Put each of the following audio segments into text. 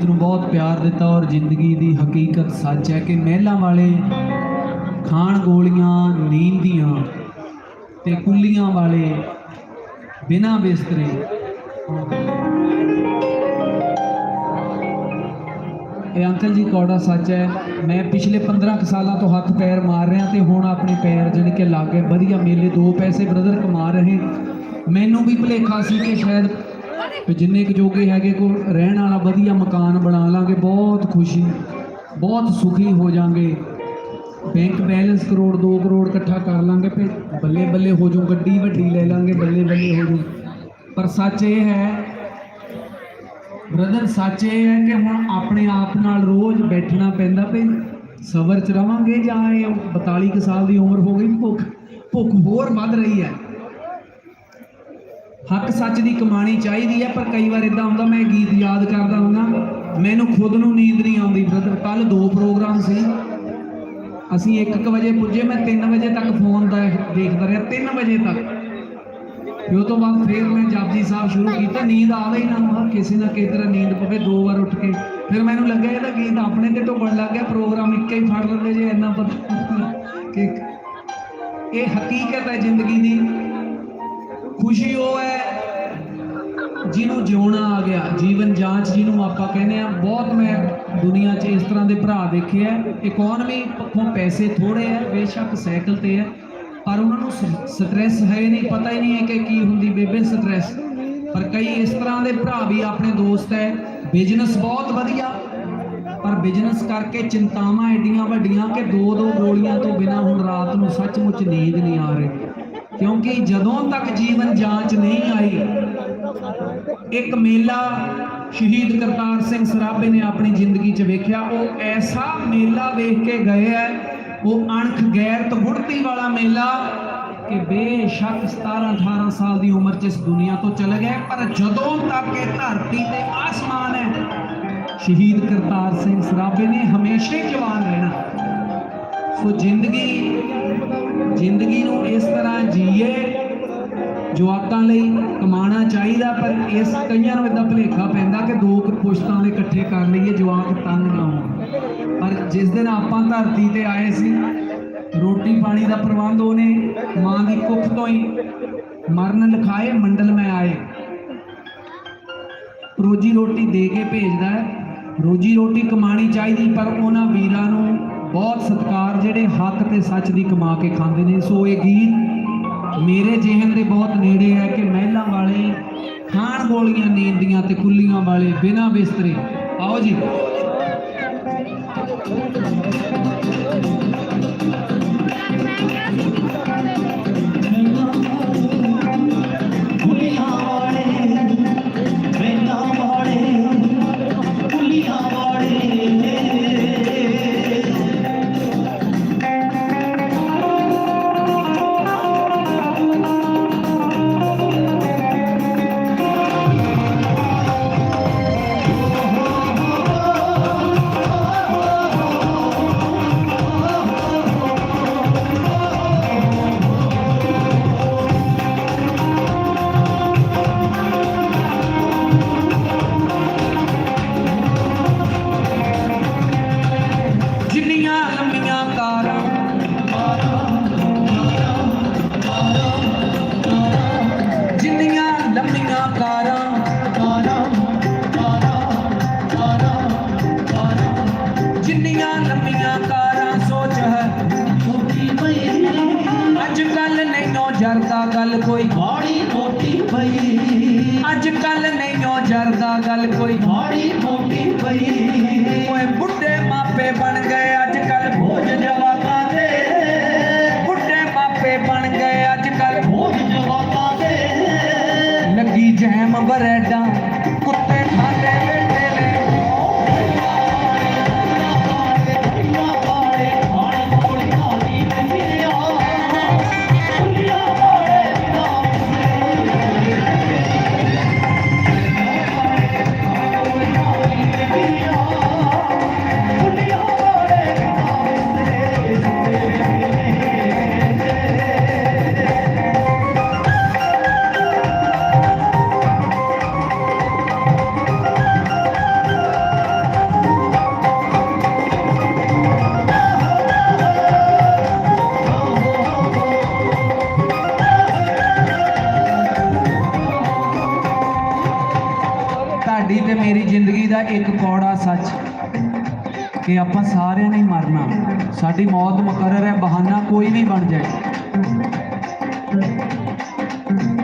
ਨੇ ਨੂੰ ਬਹੁਤ ਪਿਆਰ ਦਿੱਤਾ ਔਰ ਜ਼ਿੰਦਗੀ ਦੀ ਹਕੀਕਤ ਸੱਚ ਹੈ ਕਿ ਮਹਿਲਾਂ ਵਾਲੇ ਖਾਣ ਗੋਲੀਆਂ, ਨੀਂਦ ਦੀਆਂ ਤੇ ਕੁੱਲੀਆਂ ਵਾਲੇ ਬਿਨਾਂ ਬਿਸਤਰੇ। ਇਹ ਅੰਕਲ ਜੀ, ਕੌੜਾ ਸੱਚ ਹੈ। ਮੈਂ ਪਿਛਲੇ 15 ਕੁ ਸਾਲਾਂ ਤੋਂ ਹੱਥ ਪੈਰ ਮਾਰ ਰਿਹਾ ਤੇ ਹੁਣ ਆਪਣੇ ਪੈਰ ਜਿਹੜੇ ਕਿ ਲੱਗੇ ਵਧੀਆ ਮੇਲੇ, ਦੋ ਪੈਸੇ ਬ੍ਰਦਰ ਕਮਾ ਰਹੇ। ਮੈਨੂੰ ਵੀ ਭੁਲੇਖਾ ਸੀ ਕਿ ਸ਼ਾਇਦ ਵੀ ਜਿੰਨੇ ਕੁ ਜੋਗੇ ਹੈਗੇ ਕੋ ਰਹਿਣ ਵਾਲਾ ਵਧੀਆ ਮਕਾਨ ਬਣਾ ਲਾਂਗੇ, ਬਹੁਤ ਖੁਸ਼ੀ, ਬਹੁਤ ਸੁਖੀ ਹੋ ਜਾਾਂਗੇ। ਬੈਂਕ ਬੈਲੈਂਸ ਕਰੋੜ 2 ਕਰੋੜ ਇਕੱਠਾ ਕਰ ਲਾਂਗੇ, ਫਿਰ ਬੱਲੇ ਬੱਲੇ ਹੋ ਜਾਊ, ਗੱਡੀ ਵੱਡੀ ਲੈ ਲਾਂਗੇ, ਬੱਲੇ ਬੱਲੇ ਹੋ ਜਾਊ। ਪਰ ਸੱਚ ਇਹ ਹੈ ਬ੍ਰਦਰ ਸੱਚ ਇਹ ਹੈ ਕਿ ਹੁਣ ਆਪਣੇ ਆਪ ਨਾਲ ਰੋਜ਼ ਬੈਠਣਾ ਪੈਂਦਾ ਭਈ ਸਬਰ ਚ ਰਵਾਂਗੇ ਜਾਂ ਇਹ 42 ਕੁ ਸਾਲ ਦੀ ਉਮਰ ਹੋ ਗਈ, ਭੁੱਖ ਭੁੱਖ ਹੋਰ ਵੱਧ ਰਹੀ ਹੈ। ਹੱਕ ਸੱਚ ਦੀ ਕਮਾਣੀ ਚਾਹੀਦੀ ਹੈ, ਪਰ ਕਈ ਵਾਰ ਇਦਾਂ ਹੁੰਦਾ, ਮੈਂ ਗੀਤ ਯਾਦ ਕਰਦਾ ਹੁੰਦਾ, ਮੈਨੂੰ ਖੁਦ ਨੂੰ ਨੀਂਦ ਨਹੀਂ ਆਉਂਦੀ। ਬ੍ਰਦਰ ਕੱਲ ਦੋ ਪ੍ਰੋਗਰਾਮ ਸੀ। ਅਸੀਂ 1:00 ਵਜੇ ਪੁੱਜੇ, ਮੈਂ 3 ਵਜੇ ਤੱਕ ਫੋਨ ਦਾ ਦੇਖਦਾ ਰਿਹਾ 3 ਵਜੇ ਤੱਕ। ਫਿਰ ਉਹ ਤੋਂ ਬਾਅਦ ਫਿਰ ਮੈਂ ਜਪਜੀ ਸਾਹਿਬ ਸ਼ੁਰੂ ਕੀਤਾ, ਨੀਂਦ ਆਵੇ ਹੀ ਨਾ, ਮਾ ਕਿਸੇ ਨਾ ਕਿਸੇ ਤਰ੍ਹਾਂ ਨੀਂਦ ਪਵੇ, ਦੋ ਵਾਰ ਉੱਠ ਕੇ। ਫਿਰ ਮੈਨੂੰ ਲੱਗਿਆ ਇਹਦਾ ਗੀਤ ਆਪਣੇ ਤੇ ਢੁੱਕਣ ਲੱਗ ਗਿਆ, ਪ੍ਰੋਗਰਾਮ ਇੱਕੇ ਹੀ ਫੜ ਲੈਂਦੇ ਜੇ, ਇੰਨਾ ਪਤਾ ਕਿ ਇਹ ਹਕੀਕਤ ਹੈ ਜ਼ਿੰਦਗੀ ਦੀ। ਖੁਸ਼ੀ ਉਹ ਹੈ ਜਿਹਨੂੰ ਜਿਉਣਾ ਆ ਗਿਆ, ਜੀਵਨ ਜਾਂਚ ਜਿਹਨੂੰ ਆਪਾਂ ਕਹਿੰਦੇ ਆ ਬਹੁਤ ਮੈਂ ਦੁਨੀਆ 'ਚ ਇਸ ਤਰ੍ਹਾਂ ਦੇ ਭਰਾ ਦੇਖੇ ਆ। ਇਕਨੋਮੀ ਪੱਖੋਂ ਪੈਸੇ ਥੋੜੇ ਆ, ਬੇਸ਼ੱਕ ਸਾਈਕਲ ਤੇ ਆ, ਪਰ ਉਹਨਾਂ ਨੂੰ ਸਟ੍ਰੈਸ ਹੈ ਨਹੀਂ, ਪਤਾ ਹੀ ਨਹੀਂ ਹੈ ਕਿ ਕੀ ਹੁੰਦੀ ਬੇਬੇ ਸਟ੍ਰੈਸ ਪਰ ਕਈ ਇਸ ਤਰ੍ਹਾਂ ਦੇ ਭਰਾ ਵੀ ਆਪਣੇ ਦੋਸਤ ਹੈ। ਬਿਜ਼ਨਸ ਬਹੁਤ ਵਧੀਆ, ਪਰ ਬਿਜ਼ਨਸ ਕਰਕੇ ਚਿੰਤਾਵਾਂ ਐਡੀਆਂ ਵੱਡੀਆਂ ਕਿ ਦੋ ਦੋ ਗੋਲੀਆਂ ਤੋਂ ਬਿਨਾ ਹੁਣ ਰਾਤ ਨੂੰ ਸੱਚਮੁੱਚ ਨੀਂਦ ਨਹੀਂ ਆ ਰਹੀ। ਕਿਉਂਕਿ ਜਦੋਂ ਤੱਕ ਜੀਵਨ ਜਾਂਚ ਨਹੀਂ ਆਈ, ਇੱਕ ਮੇਲਾ ਸ਼ਹੀਦ ਕਰਤਾਰ ਸਿੰਘ ਸਰਾਭੇ ਨੇ ਆਪਣੀ ਜ਼ਿੰਦਗੀ 'ਚ ਵੇਖਿਆ। ਉਹ ਐਸਾ ਮੇਲਾ ਵੇਖ ਕੇ ਗਏ ਹੈ ਉਹ ਅਣਖ ਗੈਰ ਗੁੜਤੀ ਵਾਲਾ ਮੇਲਾ ਕਿ ਬੇਸ਼ੱਕ 17 18 ਸਾਲ ਦੀ ਉਮਰ 'ਚ ਇਸ ਦੁਨੀਆ ਤੋਂ ਚਲੇ ਗਏ। ਪਰ ਜਦੋਂ ਤੱਕ ਇਹ ਧਰਤੀ ਤੇ ਆਸਮਾਨ ਹੈ ਸ਼ਹੀਦ ਕਰਤਾਰ ਸਿੰਘ ਸਰਾਭੇ ਨੇ ਹਮੇਸ਼ਾ ਹੀ ਜਵਾਨ ਰਹਿਣਾ। ਸੋ ਜ਼ਿੰਦਗੀ ਜ਼ਿੰਦਗੀ ਨੂੰ ਇਸ ਤਰ੍ਹਾਂ ਜੀਏ ਜਵਾਕਾਂ ਲਈ ਕਮਾਉਣਾ ਚਾਹੀਦਾ, ਪਰ ਇਸ ਕਈਆਂ ਨੂੰ ਇਦਾਂ ਭੁਲੇਖਾ ਪੈਂਦਾ ਕਿ ਦੋ ਕੁ ਪੁਸ਼ਤਾਂ ਦੇ ਇਕੱਠੇ ਕਰ ਲਈਏ, ਜਵਾਕ ਤੰਗ ਨਾ ਹੋਣ। ਪਰ ਜਿਸ ਦਿਨ ਆਪਾਂ ਧਰਤੀ ਤੇ ਆਏ ਸੀ, ਰੋਟੀ ਪਾਣੀ ਦਾ ਪ੍ਰਬੰਧ ਉਹਨੇ ਮਾਂ ਦੀ ਕੁੱਖ ਤੋਂ ਹੀ ਮਰਨ ਲਿਖਾਏ, ਮੰਡਲ ਮੈਂ ਆਏ। ਰੋਜੀ ਰੋਟੀ ਦੇ ਕੇ ਭੇਜਦਾ ਰੋਜੀ ਰੋਟੀ ਕਮਾਣੀ ਚਾਹੀਦੀ, ਪਰ ਉਹਨਾਂ ਵੀਰਾਂ ਨੂੰ ਬਹੁਤ ਸਤਿਕਾਰ ਜਿਹੜੇ ਹੱਕ ਤੇ ਸੱਚ ਦੀ ਕਮਾ ਕੇ ਖਾਂਦੇ ਨੇ। ਸੋ ਇਹ ਗੀਤ ਮੇਰੇ ਜਿਹਨ ਦੇ ਬਹੁਤ ਨੇੜੇ ਹੈ ਕਿ ਮਹਿਲਾਂ ਵਾਲੇ ਖਾਣ ਗੋਲੀਆਂ ਨੀਂਦੀਆਂ ਤੇ ਕੁੱਲੀਆਂ ਵਾਲੇ ਬਿਨਾਂ ਬਿਸਤਰੇ। ਆਓ ਜੀ। पे बन गए ਮੁਕਰਰ ਹੈ ਬਹਾਨਾ ਕੋਈ ਵੀ ਬਣ ਜਾਏ।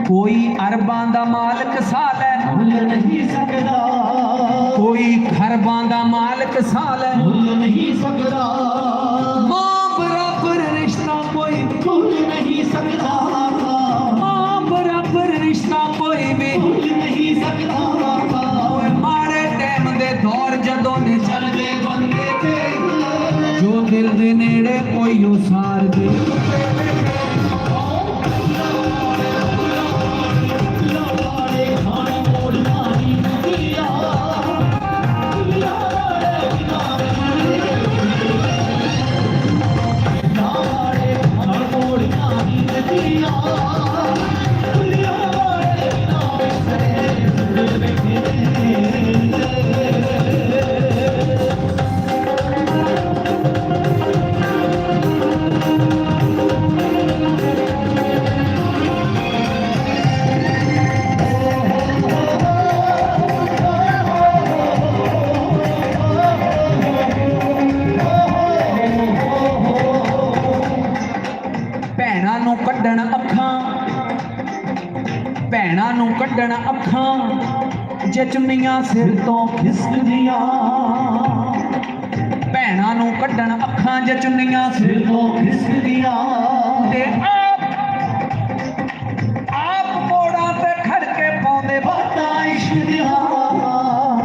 ਕੋਈ ਅਰਬਾਂ ਦਾ ਮਾਲਕ ਸਾਲ ਹੈ ਭੁੱਲ ਨਹੀਂ ਸਕਦਾ। ਕੋਈ ਖਰਬਾਂ ਦਾ ਮਾਲਕ ਸਾਲ ਹੈ ਭੁੱਲ ਨੇੜੇ ਕੋਈ ਉਹ ਅੱਖਾਂ ਜੇ ਚੁੰਨੀਆਂ ਸਿਰ ਤੋਂ ਖਿਸਕਦੀਆਂ। ਭੈਣਾਂ ਨੂੰ ਕੱਢਣ ਅੱਖਾਂ ਜੇ ਚੁੰਨੀਆਂ ਸਿਰ ਤੋਂ ਖਿਸਕਦੀਆਂ। ਤੇ ਆਪ ਆਪ ਮੋੜਾਂ ਤੇ ਖੜ ਕੇ ਪਾਉਂਦੇ ਬਾਤਾਂ ਇਸ਼ਕ ਦੀਆਂ।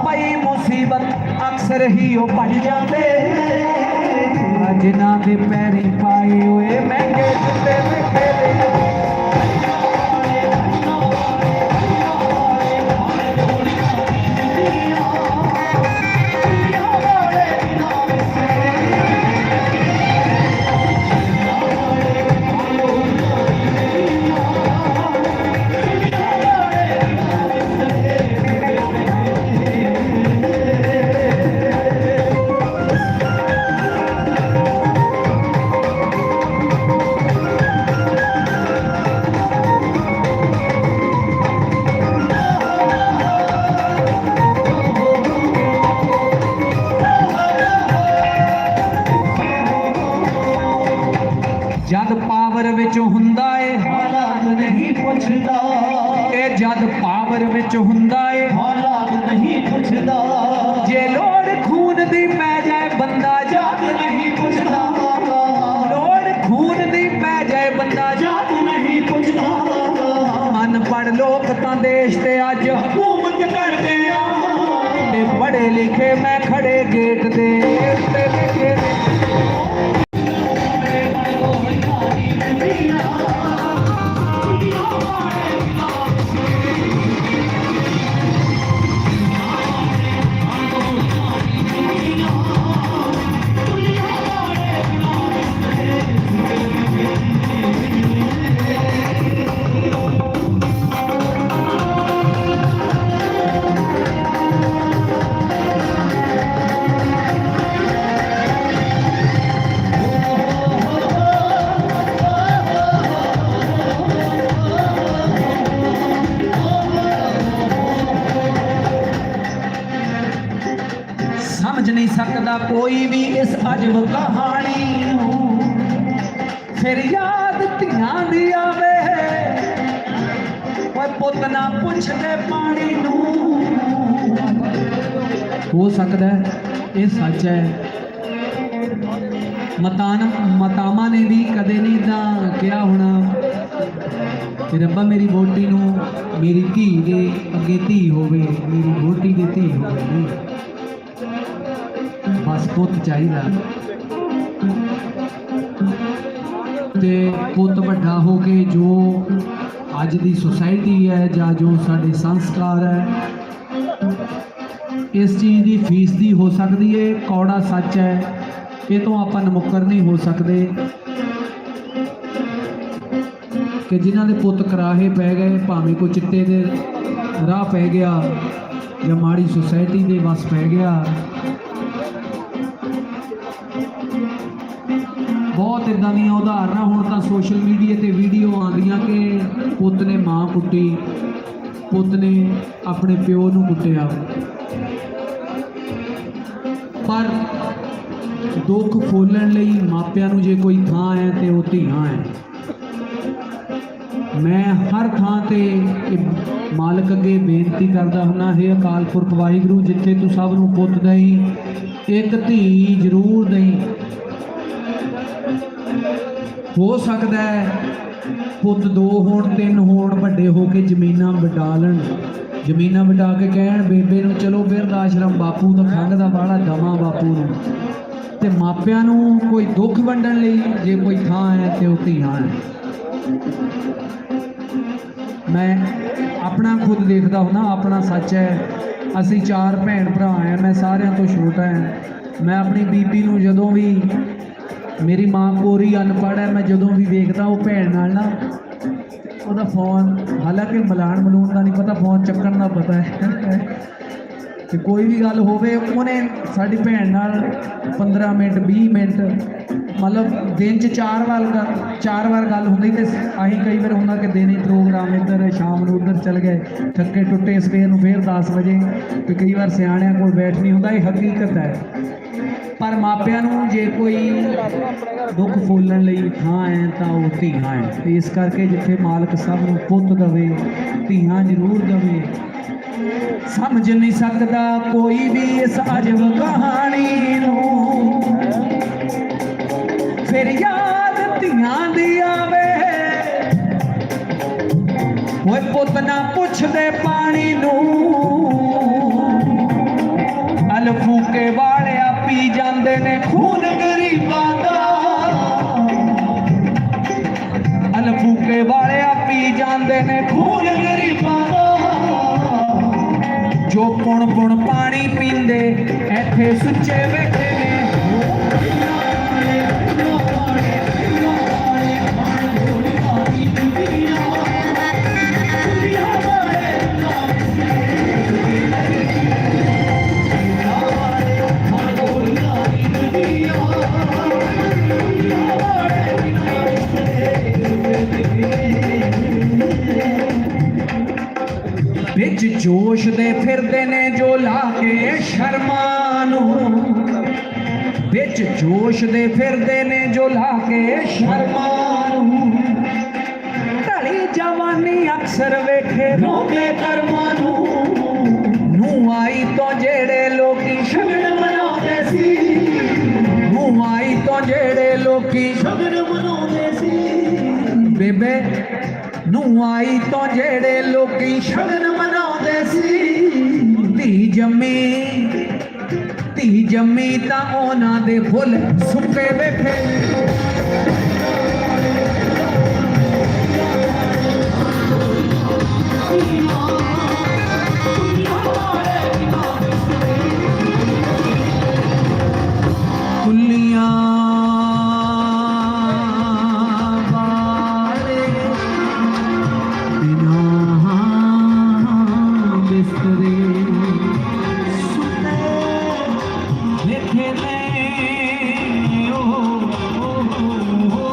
ਪਈ ਮੁਸੀਬਤ ਅਕਸਰ ਹੀ ਉਹ ਪੜ ਜਾਂਦੇ। ਜਿਨ੍ਹਾਂ ਦੇ ਪੈਰੀ ਪਾਏ ਹੋਏ ਮਹਿੰਗੇ ਜੁੱਤੇ ਮਿੱਠੇ ਦੇ। ਦੇਸ਼ ਤੇ ਅੱਜ ਹਕੂਮਤ ਕਰਦੇ ਆ। ਤੇ ਪੜ੍ਹੇ ਲਿਖੇ ਮੈਂ ਖੜੇ ਗੇਟ ਦੇ ਉੱਤੇ ਲਿਖੇ ਕਹਾਣੀ ਨੂੰ ਫਿਰ ਯਾਦ ਧੀਆਂ ਦੀ ਆਵੇ। ਓਏ ਪੁੱਤ ਨਾ ਪੁੱਛਦੇ ਪਾਣੀ ਨੂੰ। ਹੋ ਸਕਦਾ ਇਹ ਸੱਚ ਹੈ। ਮਤਾਨ ਮਤਾਮਾ ਨੇ ਵੀ ਕਦੇ ਨਹੀਂ ਤਾਂ ਕਿਹਾ ਹੋਣਾ। ਕਿ ਰੱਬਾ ਮੇਰੀ ਵੋਟੀ ਨੂੰ ਮੇਰੀ ਧੀ ਦੇ ਅੱਗੇ ਧੀ ਹੋਵੇ, ਮੇਰੀ ਵੋਟੀ ਦੀ ਧੀ ਹੋਵੇ। ਬਸ ਪੁੱਤ ਚਾਹੀਦਾ। ਤੇ ਪੁੱਤ ਵੱਡਾ ਹੋ ਕੇ ਜੋ ਅੱਜ ਦੀ ਸੁਸਾਇਟੀ ਹੈ ਜਾਂ ਜੋ ਸਾਡੇ ਸੰਸਕਾਰ ਹੈ, ਇਸ ਚੀਜ਼ ਦੀ ਫੀਸ ਦੀ ਹੋ ਸਕਦੀ ਹੈ ਕੌੜਾ ਸੱਚ ਹੈ, ਇਹ ਤੋਂ ਆਪਾਂ ਨਮੁੱਕਰ ਨਹੀਂ ਹੋ ਸਕਦੇ। ਕਿ ਜਿਨ੍ਹਾਂ ਦੇ ਪੁੱਤ ਕਰਾਹੇ ਪੈ ਗਏ, ਭਾਵੇਂ ਕੋਈ ਚਿੱਟੇ ਦੇ ਰਾਹ ਪੈ ਗਿਆ ਜਾਂ ਮਾੜੀ ਸੁਸਾਇਟੀ ਦੇ ਵਸ ਪੈ ਗਿਆ ਇਦਾਂ ਦੀਆਂ ਉਦਾਹਰਨਾਂ ਹੁਣ ਤਾਂ ਸੋਸ਼ਲ ਮੀਡੀਆ ਤੇ ਵੀਡੀਓ ਆਉਂਦੀਆਂ ਕਿ ਪੁੱਤ ਨੇ ਮਾਂ ਕੁੱਟੀ, ਪੁੱਤ ਨੇ ਆਪਣੇ ਪਿਓ ਨੂੰ ਕੁੱਟਿਆ। ਪਰ ਦੁੱਖ ਫੋਲਣ ਲਈ ਮਾਪਿਆਂ ਨੂੰ ਜੇ ਕੋਈ ਥਾਂ ਹੈ ਤੇ ਉਹ ਧੀਆਂ ਹੈ। ਮੈਂ ਹਰ ਥਾਂ ਤੇ ਮਾਲਕ ਅੱਗੇ ਬੇਨਤੀ ਕਰਦਾ ਹੁੰਨਾ, ਹੈ ਅਕਾਲ ਪੁਰਖ ਵਾਹਿਗੁਰੂ, ਜਿੱਥੇ ਤੂੰ ਸਭ ਨੂੰ ਪੁੱਤ ਦੇਈ, ਇੱਕ ਧੀ ਜ਼ਰੂਰ ਦੇਈ। ਹੋ ਸਕਦਾ ਹੈ ਪੁੱਤ ਦੋ ਹੋਣ, ਤਿੰਨ ਹੋਣ, ਵੱਡੇ ਹੋ ਕੇ ਜ਼ਮੀਨਾਂ ਵਡਾ ਲੈਣ। ਜ਼ਮੀਨਾਂ ਵਡਾ ਕੇ ਕਹਿਣ, ਬੇਬੇ ਨੂੰ ਚਲੋ ਬਿਰਧ ਆਸ਼ਰਮ, ਬਾਪੂ ਦਾ ਖੰਘ ਦਾ ਬਾਹਲਾ ਦਮਾ ਬਾਪੂ ਨੂੰ। ਤੇ ਮਾਪਿਆਂ ਨੂੰ ਕੋਈ ਦੁੱਖ ਵੰਡਣ ਲਈ ਜੇ ਕੋਈ ਥਾਂ ਹੈ ਤੇ ਉਹ ਧੀਆਂ ਹੈ। ਮੈਂ ਆਪਣਾ ਖੁਦ ਦੇਖਦਾ ਹੁੰਦਾ, ਆਪਣਾ ਸੱਚ ਹੈ। ਅਸੀਂ ਚਾਰ ਭੈਣ ਭਰਾ ਆ ਮੈਂ ਸਾਰਿਆਂ ਤੋਂ ਛੋਟਾ ਹਾਂ। ਮੈਂ ਆਪਣੀ ਬੀਬੀ ਨੂੰ ਜਦੋਂ ਵੀ ਮੇਰੀ ਮਾਂ ਕੋਰੀ ਅਨਪੜ੍ਹ ਹੈ, ਮੈਂ ਜਦੋਂ ਵੀ ਵੇਖਦਾ ਉਹ ਭੈਣ ਨਾਲ ਨਾ, ਉਹਦਾ ਫੋਨ ਹਾਲਾਂਕਿ ਮਲਾਣ ਮਲੂਣ ਦਾ ਨਹੀਂ ਪਤਾ ਫੋਨ ਚੱਕਣ ਦਾ ਪਤਾ ਹੈ। ਕਿ ਕੋਈ ਵੀ ਗੱਲ ਹੋਵੇ, ਉਹਨੇ ਸਾਡੀ ਭੈਣ ਨਾਲ 15 ਮਿੰਟ 20 ਮਿੰਟ ਮਤਲਬ ਦਿਨ 'ਚ ਚਾਰ ਵਾਰ ਗੱਲ, ਚਾਰ ਵਾਰ ਗੱਲ ਹੁੰਦੀ ਤੇ ਆਹੀ ਕਈ ਵਾਰ ਹੁੰਦਾ ਕਿ ਦਿਨੇ ਪ੍ਰੋਗਰਾਮ ਇੱਧਰ, ਸ਼ਾਮ ਨੂੰ ਉੱਧਰ ਚਲ ਗਏ, ਥੱਕੇ ਟੁੱਟੇ ਸਵੇਰ ਨੂੰ ਫੇਰ 10 ਵਜੇ ਤੇ ਕਈ ਵਾਰ ਸਿਆਣਿਆਂ ਕੋਲ ਬੈਠ ਨਹੀਂ ਹੁੰਦਾ, ਇਹ ਹਕੀਕਤ ਹੈ। ਪਰ ਮਾਪਿਆਂ ਨੂੰ ਜੇ ਕੋਈ ਦੁੱਖ ਫੋਲਣ ਲਈ ਥਾਂ ਹੈ ਤਾਂ ਉਹ ਧੀਆਂ ਹੈ। ਤੇ ਇਸ ਕਰਕੇ ਜਿੱਥੇ ਮਾਲਕ ਸਭ ਨੂੰ ਪੁੱਤ ਦਵੇ, ਧੀਆਂ ਜ਼ਰੂਰ ਦਵੇ। ਸਮਝ ਨਹੀਂ ਸਕਦਾ ਕੋਈ ਵੀ ਇਸ ਅਜਬ ਕਹਾਣੀ ਨੂੰ। ਫਿਰ ਯਾਦ ਧੀਆਂ ਦੀ ਆਵੇ। ਓਏ ਪੁੱਤ ਨਾ ਪੁੱਛਦੇ ਪਾਣੀ ਨੂੰ। ਅਲਫੂ ਕੇ ਵਾ ਜਾਂਦੇ ਨੇ ਖੂਨ ਗਰੀਬਾਂ ਦਾ। ਅਲਫੂਕੇ ਵਾਲਿਆ ਪੀ ਜਾਂਦੇ ਨੇ ਖੂਨ ਗਰੀਬਾਂ ਦਾ। ਜੋ ਪੁਣ ਪੁਣ ਪਾਣੀ ਪੀਂਦੇ ਇੱਥੇ ਸੁੱਚੇ ਬੈਠੇ ਜੋਸ਼ ਦੇ ਫਿਰਦੇ ਨੇ ਜੋ ਲਾ ਕੇ ਸ਼ਰਮਾਂ ਨੂੰ ਵਿੱਚ ਜੋਸ਼ ਦੇ ਫਿਰਦੇ ਨੇ ਜੋ ਲਾ ਕੇ ਸ਼ਰਮਾਂ ਨੂੰ ਢਲੀ ਜਵਾਨੀ ਅਕਸਰ ਵੇਖੇ ਰੋਂਦੇ ਕਰਮਾਂ ਨੂੰ ਨੂੰ ਆਈ ਤੋਂ ਜਿਹੜੇ ਲੋਕੀ ਸ਼ਗਨ ਮਨਾਉਂਦੇ ਸੀ ਨੂੰ ਆਈ ਤੋਂ ਜਿਹੜੇ ਲੋਕੀ ਸ਼ਗਨ ਮਨਾਉਂਦੇ ਸੀ ਬੇਬੇ ਨੂੰ ਆਈ ਤੋਂ ਜਿਹੜੇ ਲੋਕੀ ਸ਼ਗਨ ਮਨਾਉਂਦੇ ਸੀ ਧੀ ਜੰਮੀ ਧੀ ਜੰਮੀ ਤਾਂ ਉਹਨਾਂ ਦੇ ਫੁੱਲ ਸੁੱਕੇ ਵੇ